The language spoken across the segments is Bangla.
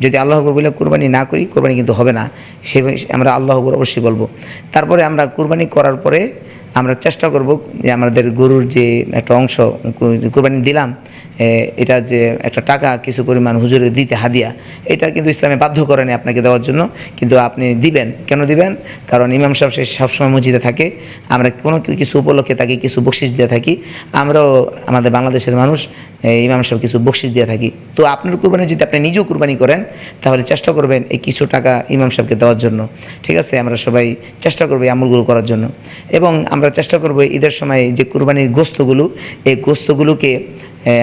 যদি আল্লাহ আকবর বলে কোরবানি না করি, কোরবানি কিন্তু হবে না। সে আমরা আল্লাহ আকবর অবশ্যই বলব। তারপরে আমরা কোরবানি করার পরে আমরা চেষ্টা করব যে আমাদের গরুর যে একটা অংশ, কোরবানি দিলাম এটা যে একটা টাকা, কিছু পরিমাণ হুজুরে দিতে হাদিয়া, এটা কিন্তু ইসলামে বাধ্য করেনি আপনাকে দেওয়ার জন্য। কিন্তু আপনি দিবেন। কেন দিবেন? কারণ ইমাম সাহেব সে সবসময় মসজিদে থাকে। আমরা কোনো কিছু উপলক্ষে তাকে কিছু বকশিস দিয়ে থাকি। আমরাও আমাদের বাংলাদেশের মানুষ ইমাম সাহেব কিছু বকশিস দিয়ে থাকি। তো আপনার কুরবানি যদি আপনি নিজেও কুরবানি করেন, তাহলে চেষ্টা করবেন এই কিছু টাকা ইমাম সাহেবকে দেওয়ার জন্য। ঠিক আছে? আমরা সবাই চেষ্টা করব এই আমলগুলো করার জন্য। এবং আমরা চেষ্টা করব ঈদের সময় যে কুরবানির গোস্তগুলো এই গোস্তগুলোকে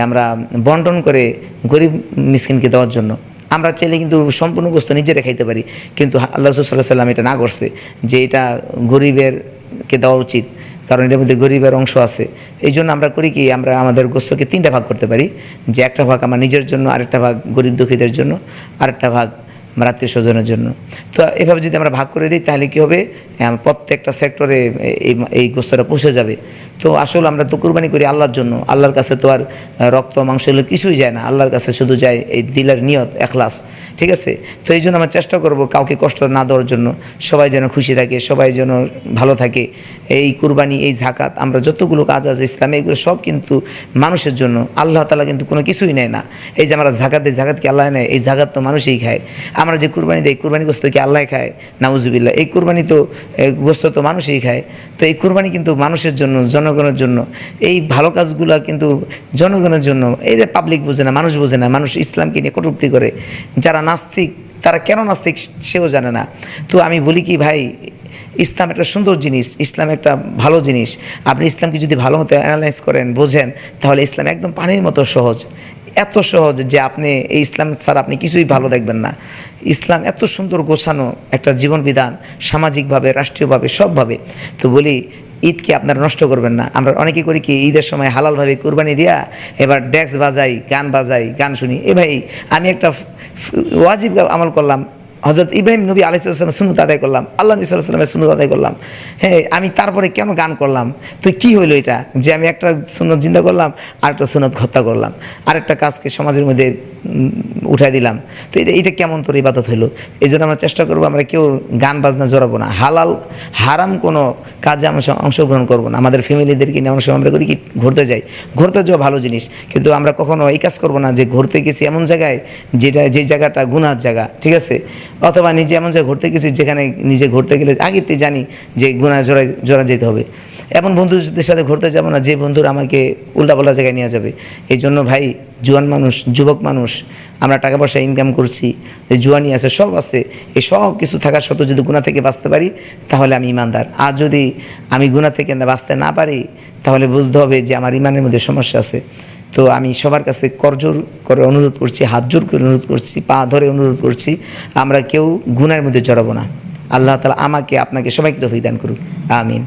আমরা বন্টন করে গরিব মিসকিনকে দেওয়ার জন্য। আমরা চাইলে কিন্তু সম্পূর্ণ গোস্ত নিজেরা খাইতে পারি। কিন্তু আল্লাহ সাল্লাহ সাল্লাম এটা না করছে যে এটা গরিবেরকে দেওয়া উচিত। কারণ এর মধ্যে গরিবের অংশ আছে। এই জন্য আমরা করি কি, আমরা আমাদের গোস্তকে তিনটা ভাগ করতে পারি। যে একটা ভাগ আমার নিজের জন্য, আরেকটা ভাগ গরিব দুঃখীদের জন্য, আরেকটা ভাগ আমার আত্মীয় স্বজনের জন্য। তো এভাবে যদি আমরা ভাগ করে দিই, তাহলে কী হবে? প্রত্যেকটা সেক্টরে এই এই গোস্তটা পৌঁছে যাবে। তো আসলে আমরা তো কুরবানি করি আল্লাহর জন্য। আল্লাহর কাছে তো আর রক্ত, মাংস এগুলো কিছুই যায় না। আল্লাহর কাছে শুধু যায় এই দিলার নিয়ত, এখলাস। ঠিক আছে? তো এই জন্য আমরা চেষ্টা করব কাউকে কষ্ট না দেওয়ার জন্য। সবাই যেন খুশি থাকে, সবাই যেন ভালো থাকে। এই কুরবানি, এই জাকাত আমরা যতগুলো কাজ আছে, ইসলামে, এগুলো সব কিন্তু মানুষের জন্য। আল্লাহ তালা কিন্তু কোনো কিছুই নেয় না। এই যে আমরা জাকাত দিই জাকাত কি আল্লাহ নেয়? এই জাকাত তো মানুষই খায়। আমরা যে কুরবানি দিই, কুরবানি গোস্ত কি আল্লাহ খায়? নাউজুবিল্লাহ। এই কুরবানি তো গোস্ত তো মানুষই খায়। তো এই কুরবানি কিন্তু মানুষের জন্য, জনগণের জন্য, এই ভালো কাজগুলো কিন্তু জনগণের জন্য যে পাবলিক বোঝে না, মানুষ বোঝে না, মানুষ ইসলামকে নিয়ে কটূক্তি করে। যারা নাস্তিক, তারা কেন নাস্তিক সেও জানে না। তো আমি বলি কি, ভাই, ইসলাম একটা সুন্দর জিনিস, ইসলাম একটা ভালো জিনিস। আপনি ইসলামকে যদি ভালো মতো অ্যানালাইজ করেন, বোঝেন, তাহলে ইসলাম একদম পানির মতো সহজ। এত সহজ যে আপনি এই ইসলাম ছাড়া আপনি কিছুই ভালো দেখবেন না। ইসলাম এত সুন্দর গোছানো একটা জীবন বিধান, সামাজিকভাবে, রাষ্ট্রীয়ভাবে, সবভাবে। তো বলি, ঈদকে আপনারা নষ্ট করবেন না। আমরা অনেকে করি কি, ঈদের সময় হালালভাবে কুরবানি দেওয়া এবার ডেক্স বাজাই, গান বাজাই, গান শুনি। এ ভাই, আমি একটা ওয়াজিব আমল করলাম। হজরত ইব্রাহিম নবী আলাইসাল্লামের সুনুত আদায় করলাম, আল্লাহ নবী সাল্লামের সুনুত আদায় করলাম। হ্যাঁ আমি তারপরে কেন গান করলাম? তো কি হইল এটা? যে আমি একটা সুনত জিন্দা করলাম, আর একটা হত্যা করলাম। আরেকটা কাজকে সমাজের মধ্যে উঠাই দিলাম। তো এটা এটা কেমন তোর ইবাদত হইল? এই জন্য আমরা চেষ্টা করব, আমরা কেউ গান বাজনা জড়াবো না। হালাল, হারাম কোনো কাজে আমরা অংশগ্রহণ করব না। আমাদের ফ্যামিলিদেরকে নিয়ে অনেক সময় আমরা করি কি, ঘুরতে যাই। ঘুরতে যাওয়া ভালো জিনিস। কিন্তু আমরা কখনো এই কাজ করব না যে ঘুরতে গেছি এমন জায়গায়, যেটা, যে জায়গাটা গুনার জায়গা, ঠিক আছে? অথবা নিজে এমন জায়গায় ঘুরতে গেছি, যেখানে নিজে ঘুরতে গেলে আগেতে জানি যে গুণা জোড়া জোড়া যেতে হবে। এমন বন্ধুদের সাথে ঘুরতে যাব না, যে বন্ধুরা আমাকে উল্টাপাল্টা জায়গায় নিয়ে যাবে। এই জন্য ভাই, জুয়ান মানুষ, যুবক মানুষ, আমরা টাকা পয়সা ইনকাম করছি, যে জুয়ানি আছে, সব আছে। এই সব কিছু থাকার সত্ত্বেও যদি গুণা থেকে বাঁচতে পারি, তাহলে আমি ইমানদার। আর যদি আমি গুণা থেকে বাঁচতে না পারি, তাহলে বুঝতে হবে যে আমার ইমানের মধ্যে সমস্যা আছে। তো আমি সবার কাছে করজোর করে অনুরোধ করছি, হাত জোর করে অনুরোধ করছি, পা ধরে অনুরোধ করছি, আমরা কেউ গুনার মধ্যে জড়াবো না। আল্লাহ তালা আমাকে, আপনাকে সবাইকে তো দান করুক। আমিন।